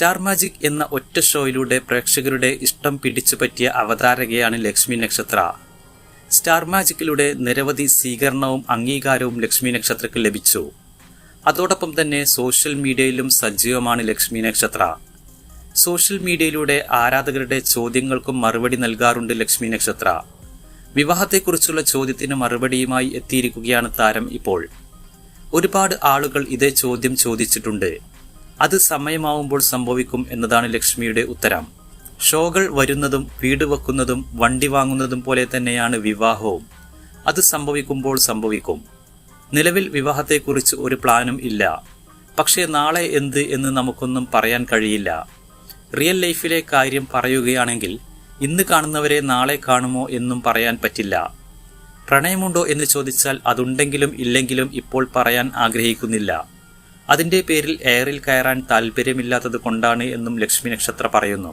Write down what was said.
Star magic എന്ന ഒറ്റ ഷോയിലൂടെ പ്രേക്ഷകരുടെ ഇഷ്ടം പിടിച്ചു പറ്റിയ അവതാരകയാണ് ലക്ഷ്മി നക്ഷത്ര. സ്റ്റാർ മാജിക്കിലൂടെ നിരവധി സ്വീകരണവും അംഗീകാരവും ലക്ഷ്മി നക്ഷത്രക്ക് ലഭിച്ചു. അതോടൊപ്പം തന്നെ സോഷ്യൽ മീഡിയയിലും സജീവമാണ് ലക്ഷ്മി നക്ഷത്ര. സോഷ്യൽ മീഡിയയിലൂടെ ആരാധകരുടെ ചോദ്യങ്ങൾക്കും മറുപടി നൽകാറുണ്ട് ലക്ഷ്മി നക്ഷത്ര. വിവാഹത്തെക്കുറിച്ചുള്ള ചോദ്യത്തിന് മറുപടിയുമായി എത്തിയിരിക്കുകയാണ് താരം ഇപ്പോൾ. ഒരുപാട് ആളുകൾ ഇതേ ചോദ്യം ചോദിച്ചിട്ടുണ്ട്. അത് സമയമാവുമ്പോൾ സംഭവിക്കും എന്നതാണ് ലക്ഷ്മിയുടെ ഉത്തരം. ഷോകൾ വരുന്നതും വീട് വെക്കുന്നതും വണ്ടി വാങ്ങുന്നതും പോലെ തന്നെയാണ് വിവാഹവും. അത് സംഭവിക്കുമ്പോൾ സംഭവിക്കും. നിലവിൽ വിവാഹത്തെക്കുറിച്ച് ഒരു പ്ലാനും ഇല്ല. പക്ഷേ നാളെ എന്ത് എന്ന് നമുക്കൊന്നും പറയാൻ കഴിയില്ല. റിയൽ ലൈഫിലെ കാര്യം പറയുകയാണെങ്കിൽ ഇന്ന് കാണുന്നവരെ നാളെ കാണുമോ എന്നും പറയാൻ പറ്റില്ല. പ്രണയമുണ്ടോ എന്ന് ചോദിച്ചാൽ അതുണ്ടെങ്കിലും ഇല്ലെങ്കിലും ഇപ്പോൾ പറയാൻ ആഗ്രഹിക്കുന്നില്ല. അതിന്റെ പേരിൽ എയറിൽ കയറാൻ താല്പര്യമില്ലാത്തത് കൊണ്ടാണ് എന്നും ലക്ഷ്മി നക്ഷത്ര പറയുന്നു.